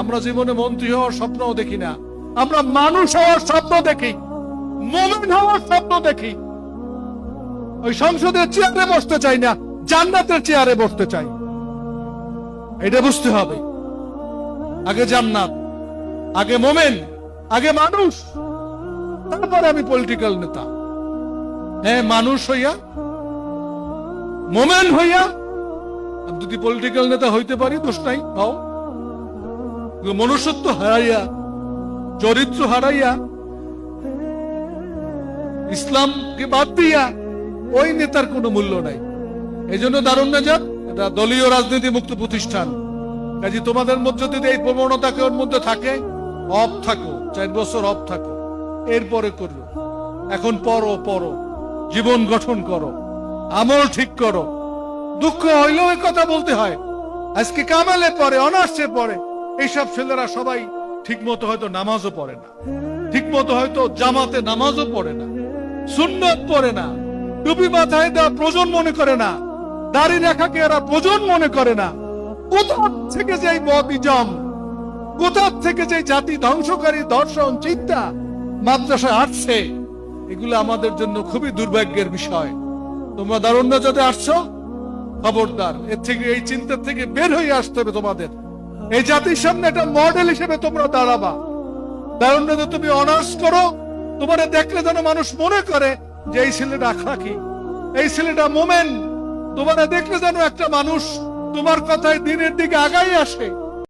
আমরা জীবনে মন্ত্রী হওয়ার স্বপ্নও দেখি না। আমরা মানুষ হওয়ার স্বপ্ন দেখি, মোমেন হওয়ার স্বপ্ন দেখি। ওই সংসদের চেয়ারে বসতে চাই না, জান্নাতের চেয়ারে বসতে চাই। এটা বুঝতে হবে। আগে জান্নাত, আগে মোমেন, আগে মানুষ, তারপরে আমি পলিটিক্যাল নেতা। হ্যাঁ মানুষ হইয়া, মোমেন হইয়া যদি পলিটিক্যাল নেতা হইতে পারি, দোষ নাই হও মনুষ্যত্ব হারাইয়া, চরিত্র হারাইয়া, ইসলামকে বাদ দিয়া ওই নেতার কোনো মূল্য নাই। এই জন্য দারুণ নাজাত, এটা দলীয় রাজনীতি মুক্ত প্রতিষ্ঠান। কাজে তোমাদের মধ্যে যদি এই প্রবণতা কেউ মধ্যে থাকে, অফ থাকো, চার বছর অফ থাকো, এরপরে করো এখন পড়ো পড়ো, জীবন গঠন করো, আমল ঠিক করো। দুঃখ হইলেও কথা বলতে হয়। আজকে কামালে পরে অনার্সে পড়ে। এইসব ছেলেরা সবাই ঠিক মতো হয়তো নামাজও পড়ে না। ঠিক মতো হয়তো জামাতে নামাজও পড়ে না। সুন্নত পড়ে না। টুপি মাথায় দেওয়া প্রয়োজন মনে করে না। দাড়ি রেখাকে এরা প্রজন মনে করে না। কোথা থেকে যে বদিজম কোথা থেকে যে জাতি ধ্বংসকারী, দর্শন, চিন্তা? মাদ্রাসায় আসছে। এগুলো আমাদের জন্য খুবই দুর্ভাগ্যের বিষয়। তোমরা দারুণ্য যাতে আসছো। খবরদার, এর থেকে, এই চিন্তা থেকে বের হয়ে আসতে হবে তোমাদের। এই জাতির সামনে একটা মডেল হিসেবে তোমরা দাঁড়াবা। দারুণ্যতে তুমি অনার্স করো। তোমার দেখলে যেন মানুষ মনে করে যে এই ছেলেটা আখলাকি এই ছেলেটা মোমেন। তোমার দেখলে যেন একটা মানুষ তোমার কথায় দিনের দিকে আগাই আসে।